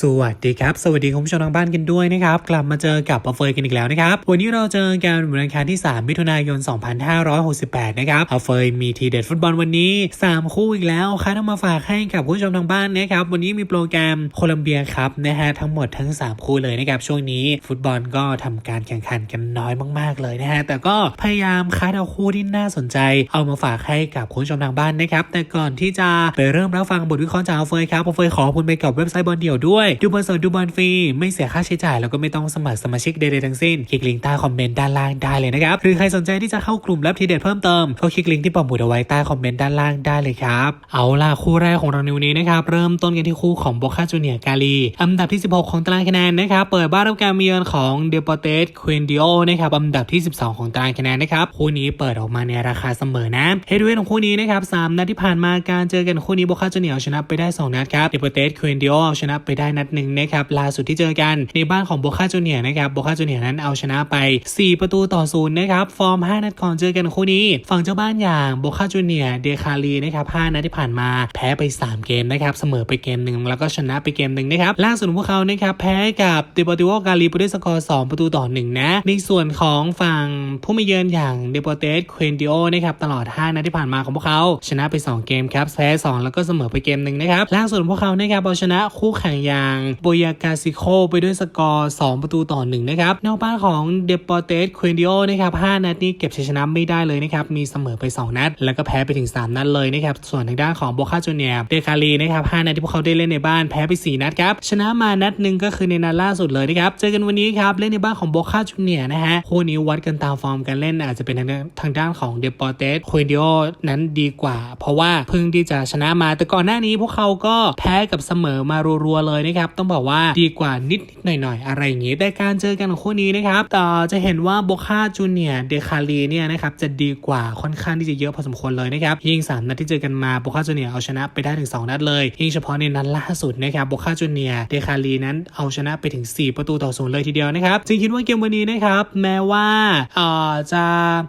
สวัสดีครับ สวัสดีคุณผู้ชมทางบ้านกันด้วยนะครับ กลับมาเจอกับปอเฟยกันอีกแล้วนะครับ วันนี้เราเจอกันวันอังคารที่ 3 มิถุนายน 2568 นะครับปอเฟยมีทีเด็ดฟุตบอลวันนี้ 3 คู่อีกแล้วค่ะต้องมาฝากให้กับคุณผู้ชมทางบ้านนะครับ วันนี้มีโปรแกรมโคลัมเบียครับนะฮะทั้งหมดทั้ง 3 คู่เลยนะครับช่วงนี้ฟุตบอลก็ทำการแข่งขันกันน้อยมาก ๆ เลยนะฮะแต่ก็พยายามคัดเอาคู่ที่น่าสนใจ เอามาฝากให้กับคุณผู้ชมทางบ้านนะครับแต่ก่อนที่จะไปเริ่มรับฟังบทวิเคราะห์จากอัลเฟยครับอเฟยขอขอคุณไปกับเว็บไซต์บอลเดี่ยวด้วยดูบอลสดดูบอลฟรี ไม่เสียค่าใช้จ่ายแล้วก็ไม่ต้องสมัครสมาชิกใดๆทั้งสิ้น คลิกลิงก์ใต้คอมเมนต์ด้านล่างได้เลยนะครับ หรือใครสนใจที่จะเข้ากลุ่มรับทีเด็ดเพิ่มเติมก็คลิกลิงก์ที่ปักหมุดเอาไว้ใต้คอมเมนต์ด้านล่างได้เลยครับ เอาล่ะคู่แรกของเราในวันนี้นะครับเริ่มต้นกันที่คู่ของโบคาจูเนียกาลีอันดับที่ 16 ของตารางคะแนนนะครับเปิดบ้านรับการเยือนของเดปอเตสควินดิโอนะครับอันดับที่ 12 ของตารางคะแนนนะครับคู่นี้เปิดออกมาในราคาเสมอนะเฮดเวทของคู่นี้นะครับสามนัดที่ผ่านมาการเจอกันคู่นี้โบคาจูเนียชนะไปได้ 2 นัดครับเดปอเตสควินดิโอชนะไปได้นัดหนึ่งนะครับล่าสุดที่เจอกันในบ้านของโบคาจูเนียนะครับโบคาจูเนียนั้นเอาชนะไป 4 ประตูต่อศูนย์นะครับฟอร์ม 5 นัดก่อนเจอกันคู่นี้ ฝั่งเจ้าบ้านอย่างโบคาจูเนียเดคาลีนะครับ5นัดที่ผ่านมาแพ้ไป 3 เกมนะครับเสมอไปเกมหนึ่งแล้วก็ชนะไปเกมหนึ่งนะครับล่าสุดพวกเขานะครับแพ้กับเดปอติโวกาลีไปด้วยสกอร์2ประตูต่อ1นะในส่วนของฝั่งผู้มาเยือนอย่างเดปอเตสเควนดิโอนะครับตลอด 5นัดที่ผ่านมาของพวกเขาชนะไป 2 เกมครับแพ้2แล้วก็เสมอไปเกมหนึ่งนะครับล่าสุดพวกเขานะครับเอาชนะคู่แข่งอย่างโบยากาซิโคไปด้วยสกอร์ 2 ประตูต่อ 1 นะครับนอกบ้านของเดปอเตสควนดิโอนะครับ 5 นัดนี้เก็บชัยชนะไม่ได้เลยนะครับ มีเสมอไป 2 นัด แล้วก็แพ้ไปถึง 3 นัดเลยนะครับ ส่วนทางด้านของโบคาจูเนียเดคาลีนะครับ 5 นัดที่พวกเขาได้เล่นในบ้านแพ้ไป 4 นัดครับ ชนะมานัดหนึ่งก็คือในนัดล่าสุดเลยนะครับ เจอกันวันนี้ครับ เล่นในบ้านของโบคาจูเนียนะฮะคู่นี้วัดกันตามฟอร์มการเล่นอาจจะเป็นทางด้านทางด้านของเดปอเตสควนดิโอนั้นดีกว่า เพราะว่าเพิ่งที่จะชนะมา แต่ก่อนหน้านี้พวกเขาก็แพ้กับเสมอมารัวๆเลยนะครับต้องบอกว่าดีกว่านิดๆหน่อยๆ อะไรอย่างงี้แต่การเจอกันของคู่นี้นะครับต่อจะเห็นว่าโบคาจูเนียเดคาลีเนี่ยนะครับจะดีกว่าค่อนข้างที่จะเยอะพอสมควรเลยนะครับยิงสามนัดที่เจอกันมาโบคาจูเนียเอาชนะไปได้ถึง 2 นัดเลยยิ่งเฉพาะในนัดล่าสุดนะครับโบคาจูเนียเดคาลีนั้นเอาชนะไปถึง 4 ประตูต่อศูนย์เลยทีเดียวนะครับจึงคิดว่าเกมวันนี้นะครับแม้ว่าเอ่อจะ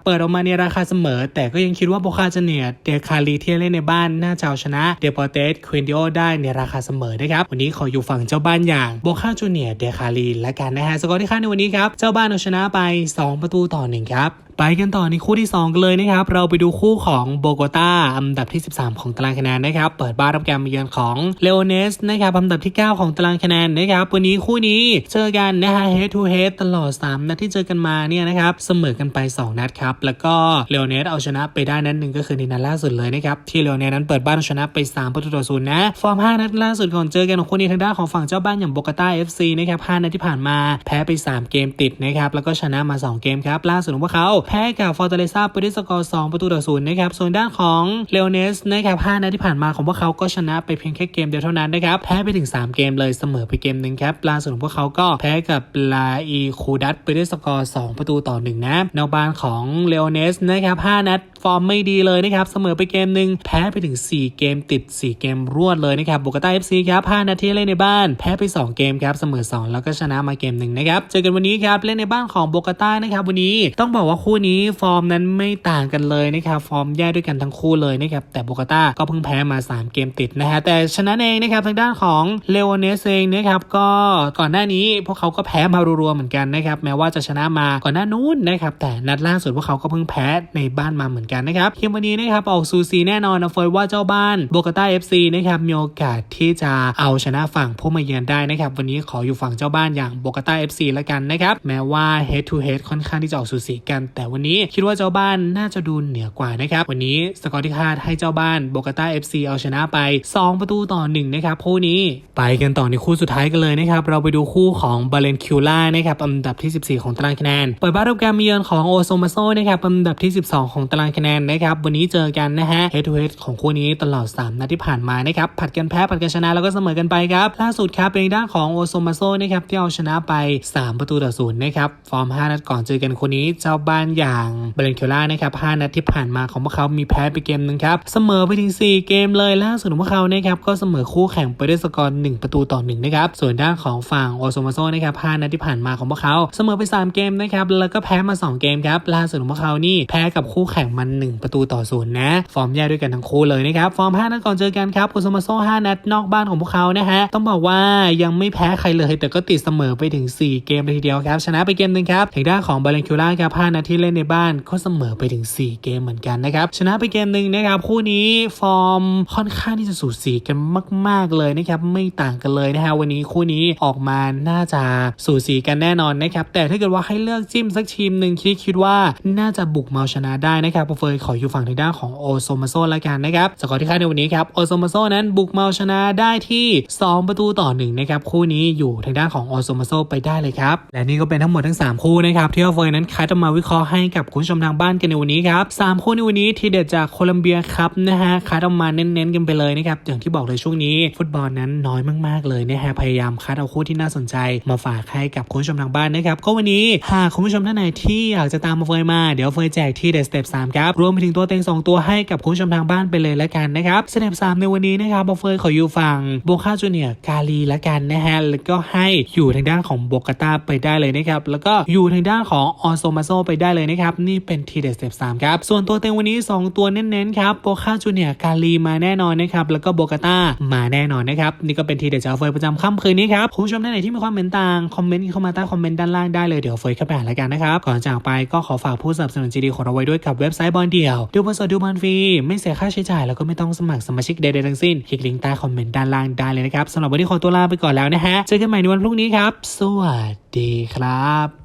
เปิดออกมาในราคาเสมอ แต่ก็ยังคิดว่าโบคาจูเนียเดคาลีที่เล่นในบ้านน่าจะเอาชนะเดปอเตสควินดิโอได้ในราคาเสมอนะครับวันนี้ขออยู่ฝั่งเจ้าบ้านอย่างโบคาจูเนียเดคาลีและกันนะฮะสกอร์ที่คาดในวันนี้ครับ เจ้าบ้านเอาชนะไป 2 ประตูต่อ1ครับ ไปกันต่อในคู่ที่ 2 กันเลยนะครับ เราไปดูคู่ของโบโกตาอันดับที่ 13 ของตารางคะแนนนะครับ เปิดบ้านรับการมาเยือนของเลโอเนสนะครับอันดับที่ 9 ของตารางคะแนนนะครับ วันนี้คู่นี้เจอกันนะฮะ head to head ตลอด 3 นัดที่เจอกันมาเนี่ยนะครับเสมอกันไป 2 นัดครับ แล้วก็เลโอเนสเอาชนะไปได้นัดหนึ่งก็คือในนัดล่าสุดเลยนะครับ ที่เลโอเนสนั้นเปิดบ้านเอาชนะไป3ประตูต่อศูนย์นะฟอร์ม 5 นัดล่าสุดก่อนเจอกันของคู่นี้ทางด้านของฝั่งเจ้าบ้านอย่างโบโกตา FC นะครับ5นัดที่ผ่านมาแพ้ไป 3 เกมติดนะครับแล้วก็ชนะมา 2 เกมครับล่าสุดของพวกเขาแพ้กับฟอร์ตเลซ่าไปด้วยสกอร์2ประตูต่อศูนย์นะครับ ส่วนด้านของเลโอเนสนะครับ5นัดที่ผ่านมาของพวกเขาก็ชนะไปเพียงแค่เกมเดียวเท่านั้นนะครับ แพ้ไปถึง 3 เกมเลยเสมอไปเกมหนึ่งครับล่าสุดของพวกเขาก็แพ้กับลาอีคูดัตไปด้วยสกอร์ 2 ประตูต่อ1นะแนวบ้านของเลโอเนสนะครับ5นัดฟอร์มไม่ดีเลยนะครับ เสมอไปเกมหนึ่งแพ้ไปถึง 4 เกมติด 4 เกมรวดเลยนะครับบุกต้าเอฟซีครับ5นาทีเล่นในบ้าน แพ้ไป 2 เกมครับเสมอ 2 แล้วก็ชนะมาเกมหนึ่งนะครับเจอกันวันนี้ครับเล่นในบ้านของโบกาต้านะครับวันนี้ต้องบอกว่าคู่นี้ฟอร์มนั้นไม่ต่างกันเลยนะครับฟอร์มแย่ด้วยกันทั้งคู่เลยนะครับแต่โบกาต้าก็เพิ่งแพ้มา 3 เกมติดนะฮะแต่ชนะเองนะครับทางด้านของเลโอเนสเองนะครับก็ก่อนหน้านี้พวกเขาก็แพ้มารัวๆเหมือนกันนะครับแม้ว่าจะชนะมาก่อนหน้านู้นนะครับแต่นัดล่าสุดพวกเขาก็เพิ่งแพ้ในบ้านมาเหมือนกันนะครับเกมวันนี้นะครับออกซูซีแน่นอนนะเฟยว่าเจ้าบ้านโบกาต้าเอฟซีนะครับมีโอกาสที่จะเอาชนะฝั่งผู้มาเยือนได้นะครับวันนี้ขออยู่ฝั่งเจ้าบ้านอย่างโบกาต้าเอฟซีละกันนะครับแม้ว่า head to head ค่อนข้างที่จะออกสูสีกันแต่วันนี้คิดว่าเจ้าบ้านน่าจะดูเหนือกว่านะครับ วันนี้สกอร์ที่คาดให้เจ้าบ้านโบกาต้าเอฟซีเอาชนะไป 2 ประตูต่อ 1 นะครับคู่นี้ ไปกันต่อในคู่สุดท้ายกันเลยนะครับ เราไปดูคู่ของบาเลนคิวล่านะครับอันดับที่ 14 ของตารางคะแนน เปิดบ้านรับการมเยือนของโอโซมาโซนะครับอันดับที่ 12 ของตารางคะแนนนะครับวันนี้เจอกันนะฮะ head to head ของคู่นี้ตลอด 3 นัดที่ผ่านมานะครับผัดกันแพ้ผัดกันชนะแล้วก็เสมอกันไปครับล่าสุดครับเป็นด้านของโอโซมาโซนะครับที่เอาชนะไป 3 ประตูต่อศูนย์นะครับฟอร์ม 5 นัดก่อนเจอกันคู่นี้เจ้าบ้านอย่างเบรนเคล่านะครับ5นัดที่ผ่านมาของพวกเขามีแพ้ไปเกมหนึ่งครับ เสมอไปถึง 4 เกมเลยล่าสุดของพวกเขานะครับก็เสมอคู่แข่งไปด้วยสกอร์1ประตูต่อ1นะครับส่วนด้านของฝั่งโอโซมาโซนะครับ5นัดที่ผ่านมาของพวกเขาเสมอไป 3 เกมนะครับแล้วก็แพ้มา 2 เกมครับล่าสุดของพวกเขานี่แพ้กับคู่แข่งมัน 1 ประตูต่อศูนย์นะฟอร์มแย่ด้วยกันทั้งคู่เลยนะครับฟอร์ม5นัดก่อนเจอกันครับโอโซมาโซ5นัดนอกบ้านของพวกเขานะฮะต้องบอกว่ายังไม่แพ้ใครเลยแต่ก็ติดเสมอไปถึง 4 เกมเลยทีเดียวครับชนะไปเกมหนึ่งครับทางด้านของบาเลนคิล่าครับ5นัดที่เล่นในบ้านก็เสมอไปถึง 4 เกมเหมือนกันนะครับชนะไปเกมหนึ่งนะครับคู่นี้ฟอร์มค่อนข้างที่จะสูสีกันมาก ๆเลยนะครับไม่ต่างกันเลยนะฮะวันนี้คู่นี้ออกมาน่าจะสูสีกันแน่นอนนะครับแต่ถ้าเกิดว่าให้เลือกจิ้มสักทีมหนึ่งที่คิดว่าน่าจะบุกมาเอาชนะได้นะครับเฟยขออยู่ฝั่งทางด้านของโอโซมาโซละกันนะครับสกอร์ที่คาดในวันนี้ครับโอโซมาโซนั้นบุกมาเอาชนะได้ที่ 2 ประตูต่อหนึ่งนะครับคู่นี้อยู่ทางด้านของโอโซมาโซไปได้เลยครับและนี่ก็เป็นทั้งหมดทั้ง 3 คู่นะครับที่เฟยนั้นคัดมาวิเคราะห์ให้กับคุณผู้ชมทางบ้านกันในวันนี้ครับสามคู่ในวันนี้ทีเด็ดจากโคลัมเบียครับนะฮะคัดออกมาเน้นๆกันไปเลยนะครับอย่างที่บอกเลยช่วงนี้ ฟุตบอลนั้นน้อยมากๆเลยนะฮะพยายามคัดเอาคู่ที่น่าสนใจมาฝากให้กับคุณผู้ชมทางบ้านนะครับก็วันนี้หากคุณผู้ชมท่านไหนที่อยากจะตามมาเฟยมาเดี๋ยวเฟยแจกที่เด็ดสเต็ปสามครับรวมไปถึงตัวเต็งสองตัวให้กับคุณผู้ชมทางบ้านไปเลยและกันนะครับสเต็ปสามในวันนี้นะครับเฟยขออยู่ฝั่งโบคาจูเนียกาลีละกันนะฮะแล้วก็ให้อยู่ทางด้านของโบกาตาไปได้เลยนะครับแล้วก็อยู่ทางด้านของออโซมาโซไปได้เลยนะครับ นี่เป็นทีเดสเต็ปสามครับ ส่วนตัวเต็งวันนี้ 2 ตัวเน้นๆครับโบคาจูเนียกาลีมาแน่นอนนะครับแล้วก็โบกาตามาแน่นอนนะครับนี่ก็เป็นทีเด็ดจากเฟยประจำค่ำคืนนี้ครับคุณผู้ชมท่านไหนที่มีความเห็นต่างคอมเมนต์เข้ามาใต้คอมเมนต์ด้านล่างได้เลยเดี๋ยวเฟยเข้าไปอ่านแล้วกันนะครับก่อนจากไปก็ขอฝากผู้สนับสนุนจีดีของเราไว้ด้วยกับเว็บไซต์บอลเดียวดูบอลสดดูบอลฟรีไม่เสียค่าใช้จ่ายแล้วก็ไม่ต้องสมัครสมาชิกใดๆทั้งสิ้นคลิกลิงก์ใต้คอมเมนต์ด้านล่างได้เลยนะครับสำหรับวันนี้ขอตัวลาไปก่อนแล้วนะฮะเจอกันใหม่ในวันพรุ่งนี้ครับ สวัสดีครับ